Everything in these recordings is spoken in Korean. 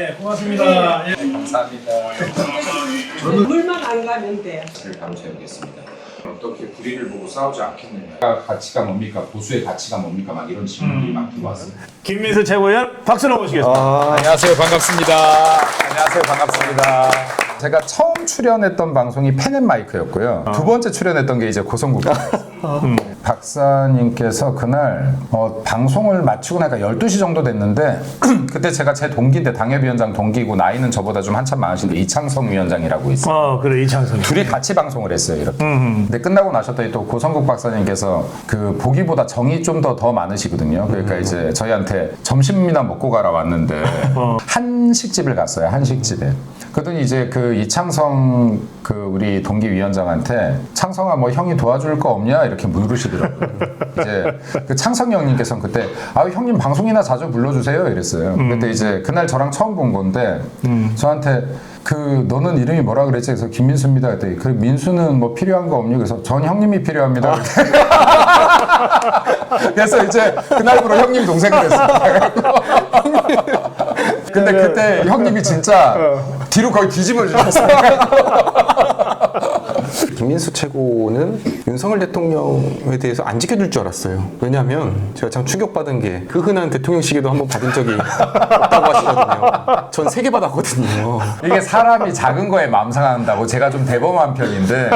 예, 고맙습니다. 예. 감사합니다. 물만 안 가면 돼. 를 바로 세우겠습니다. 어떻게 불의를 보고 싸우지 않겠느냐. 가치가 뭡니까? 보수의 가치가 뭡니까? 막 이런 질문들이 막 들어왔어요. 김민수 최고위원 박수로 모시겠습니다. 아, 안녕하세요. 반갑습니다. 안녕하세요. 반갑습니다. 제가 처음 출연했던 방송이 펜앤마이크였고요. 두 번째 출연했던 게 이제 고성국. 음. 박사님께서 그날 어, 방송을 마치고 나니까 12시 정도 됐는데 그때 제가 제 동기인데 당협위원장 동기고 나이는 저보다 좀 한참 많으신데 이창성 위원장이라고 있어요. 어, 그래 이창성. 둘이 같이 방송을 했어요. 이렇게. 근데 끝나고 나셨더니 또 고성국 박사님께서 그 보기보다 정이 좀 더 더 많으시거든요. 그러니까 이제 저희한테 점심이나 먹고 가라 왔는데 한식집을 갔어요. 한식집에. 그러더니 이제 그 이창성 그 우리 동기 위원장한테 창성아 뭐 형이 도와줄 거 없냐 이렇게 물으시더라고요. 이제 그 창성 형님께서는 그때 아 형님 방송이나 자주 불러주세요 이랬어요. 그때 이제 그날 저랑 처음 본 건데 저한테 그 너는 이름이 뭐라 그랬지? 그래서 김민수입니다. 그랬더니 그 민수는 뭐 필요한 거 없니? 그래서 전 형님이 필요합니다. 그래서 이제 그날부로 형님 동생이 됐어요. 근데 그때 형님이 진짜 뒤로 거의 뒤집어 주셨어요. 김민수 최고는 윤석열 대통령에 대해서 안 지켜줄 줄 알았어요. 왜냐하면 제가 참 충격받은 게 그 흔한 대통령 시계도 한번 받은 적이 없다고 하시거든요. 전 세 개 받았거든요. 이게 사람이 작은 거에 마음 상한다고 제가 좀 대범한 편인데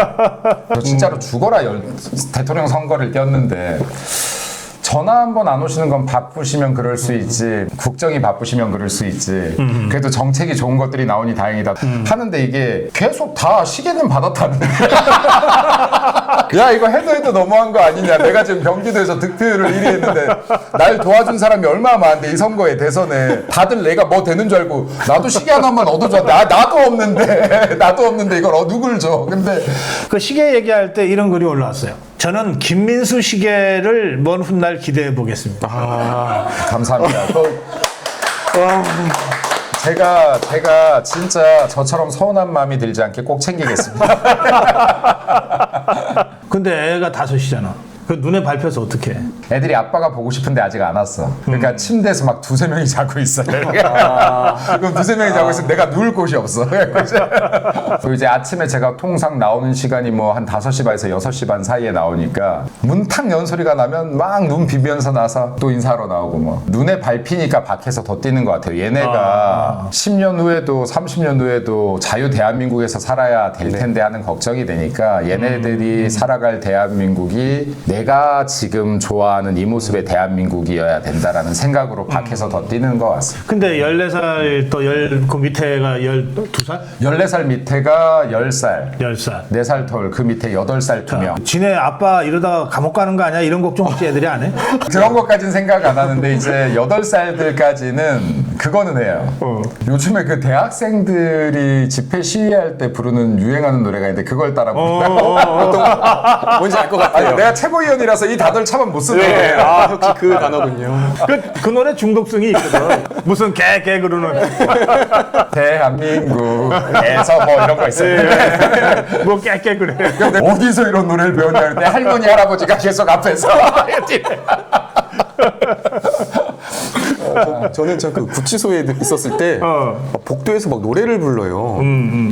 저 진짜로 죽어라 열- 대통령 선거를 뛰었는데 전화 한 번 안 오시는 건 바쁘시면 그럴 수 있지 국정이 바쁘시면 그럴 수 있지. 그래도 정책이 좋은 것들이 나오니 다행이다. 하는데 이게 계속 다 시계는 받았다는 야. 이거 해도 해도 너무한 거 아니냐. 내가 지금 경기도에서 득표율을 1위 했는데 날 도와준 사람이 얼마나 많은데 이 선거에 대선에. 다들 내가 뭐 되는 줄 알고 나도 시계 하나만 얻어줘. 나, 나도 없는데. 나도 없는데 이걸 어, 누굴 줘. 근데 그 시계 얘기할 때 이런 글이 올라왔어요. 저는 김민수 시계를 먼 훗날 기대해 보겠습니다. 감사합니다 또 제가 제가 진짜 저처럼 서운한 마음이 들지 않게 꼭 챙기겠습니다 근데 애가 다섯이잖아. 그 눈에 밟혀서 어떻게? 애들이 아빠가 보고 싶은데 아직 안 왔어. 그러니까 침대에서 막 두세 명이 자고 있어요. 그럼 두세 명이 자고 있으면 내가 누울 곳이 없어. 그리고 이제 아침에 제가 통상 나오는 시간이 뭐 한 5시 반에서 6시 반 사이에 나오니까 문탁 연 소리가 나면 막 눈 비비면서 나서 또 인사하러 나오고 뭐 눈에 밟히니까 밖에서 더 뛰는 것 같아요. 얘네가 10년 후에도 30년 후에도 자유 대한민국에서 살아야 될 텐데 하는 걱정이 되니까 얘네들이 살아갈 대한민국이 내가 지금 좋아하는 이 모습의 대한민국이어야 된다라는 생각으로 밖에서 더 뛰는 것 같습니다. 근데 14살 또 열, 그 밑에가 12살? 14살 밑에가 10살, 10살. 4살 털, 그 밑에 8살 두 명. 지네 아빠 이러다가 감옥 가는 거 아니야? 이런 걱정 혹시 애들이 안 해? 그런 것까지는 생각 안 하는데 이제 8살들까지는 그거는 해요. 요즘에 그 대학생들이 집회 시위할 때 부르는 유행하는 노래가 있는데 그걸 따라 부른다. 뭔지 알것 아니, 같아요. 내가 최고위원이라서 이 단어를 참아 못 쓰네. 네, 아 역시 그 단어군요. 그, 그 노래 중독성이 있거든. 무슨 개, 개 그러는. 대한민국에서 뭐 이런 거 있어요. 뭐 깨깨 그래. 근데 어디서 이런 노래를 배웠냐 그랬더니 할머니 할아버지가 계속 앞에서 어, 저는 참 그 구치소에 있었을 때 어. 복도에서 막 노래를 불러요.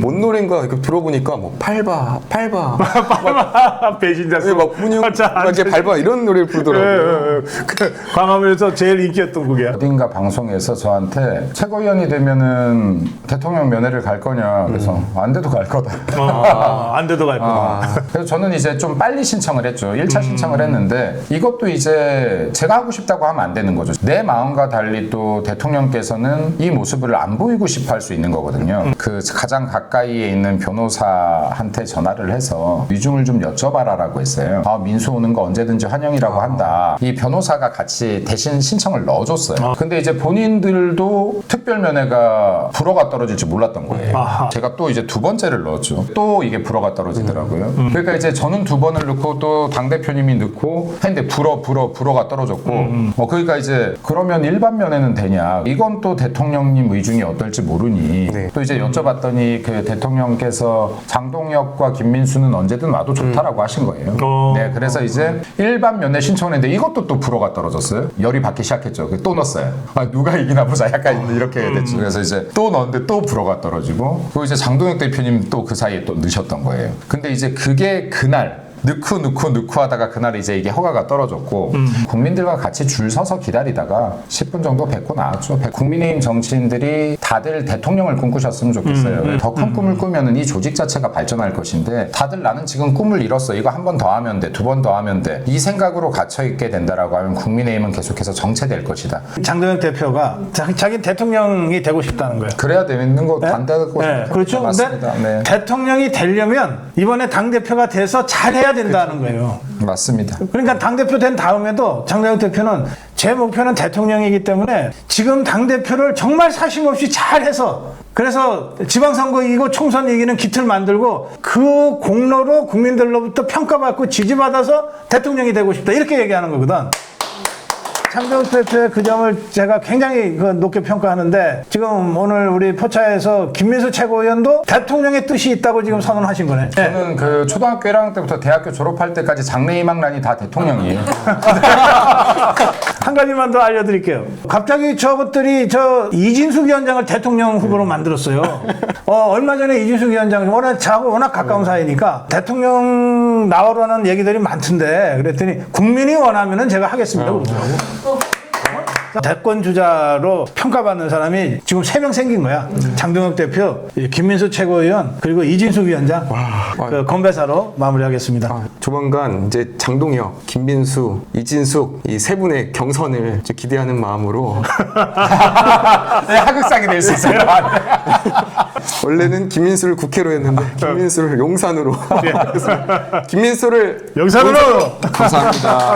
뭔 노래인가 이렇게 들어보니까 뭐 팔바 팔바 배신자 예, 막 문영 자, 막 이렇게 밟아 이런 노래를 부르더라고요. 그 광화문에서 제일 인기였던 곡이야. 어딘가 방송에서 저한테 최고위원이 되면은 대통령 면회를 갈 거냐 그래서 안 돼도 갈 거다. 아, 안 돼도 갈 거야. 아, 그래서 저는 이제 좀 빨리 신청을 했죠. 1차 신청을 했는데 이것도 이제 제가 하고 싶다고 하면 안 되는 거죠. 내 마음과 달리 또 대통령께서는 이 모습을 안 보이고 싶어 할 수 있는 거거든요. 그 가장 가까이에 있는 변호사한테 전화를 해서 위중을 좀 여쭤봐라라고 했어요. 아, 민수 오는 거 언제든지 환영이라고 한다. 이 변호사가 같이 대신 신청을 넣어줬어요. 근데 이제 본인들도 특별 면회가 불어가 떨어질지 몰랐던 거예요. 아하. 제가 또 이제 두 번째를 넣었죠. 또 이게 불어가 떨어지더라고요. 그러니까 이제 저는 두 번을 넣고 또 당 대표님이 넣고 했는데 불어 불어 불어가 떨어졌고. 어 그러니까 이제 그러면 일반 면회는 되냐? 이건 또 대통령님 의중이 어떨지 모르니 네. 또 이제 여쭤봤더니 그 대통령께서 장동혁과 김민수는 언제든 와도 좋다라고 하신 거예요. 어. 네, 그래서 이제 일반 면회 신청했는데 이것도 또 불어가 떨어졌어요. 열이 받기 시작했죠. 그또 넣었어요. 아, 누가 이기나 보자. 약간 이렇게 됐죠. 그래서 이제 또 넣었는데 또 불어가 떨어지고 그리고 이제 장동혁 대표님 또 그 사이에 또 넣으셨던 거예요. 근데 이제 그게 그날 넣고 넣고 넣고 하다가 그날 이제 이게 허가가 떨어졌고 국민들과 같이 줄 서서 기다리다가 10분 정도 뵙고 나왔죠. 국민의힘 정치인들이 다들 대통령을 꿈꾸셨으면 좋겠어요. 더큰 꿈을 꾸면은 이 조직 자체가 발전할 것인데 다들 나는 지금 꿈을 이뤘어. 이거 한 번 더 하면 돼. 두 번 더 하면 돼. 이 생각으로 갇혀 있게 된다라고 하면 국민의힘은 계속해서 정체될 것이다. 장동혁 대표가 자기, 자기 대통령이 되고 싶다는 거예요. 그래야 되는 거 반대하고 네, 그렇죠. 맞습니다. 근데 네. 대통령이 되려면 이번에 당 대표가 돼서 잘해야 된다는 거예요. 맞습니다. 그러니까 당 대표 된 다음에도 장동혁 대표는 제 목표는 대통령이기 때문에 지금 당 대표를 정말 사심없이 잘해서 그래서 지방선거 이기고 총선 이기는 기틀 만들고 그 공로로 국민들로부터 평가받고 지지받아서 대통령이 되고 싶다 이렇게 얘기하는 거거든. 장동혁 대표의 그 점을 제가 굉장히 그 높게 평가하는데 지금 오늘 우리 포차에서 김민수 최고위원도 대통령의 뜻이 있다고 지금 선언하신 거네. 네. 저는 그 초등학교 1학년 때부터 대학교 졸업할 때까지 장래 희망란이 다 대통령이에요. 한 가지만 더 알려드릴게요. 갑자기 저것들이 저 이진숙 위원장을 대통령 후보로 만들었어요. 어, 얼마 전에 이진숙 위원장 워낙 저하고 워낙 가까운 사이니까 대통령 나오라는 얘기들이 많던데 그랬더니 국민이 원하면은 제가 하겠습니다. 그러더라고. 대권 주자로 평가받는 사람이 지금 세 명 생긴 거야. 장동혁 대표, 이 김민수 최고위원, 그리고 이진숙 위원장. 그 건배사로 마무리하겠습니다. 아, 조만간 이제 장동혁, 김민수, 이진숙 이 세 분의 경선을 이제 기대하는 마음으로 네, 하극상이 될 수 있어요. 원래는 김민수를 국회로 했는데 김민수를 용산으로 김민수를 영상으로 감사합니다.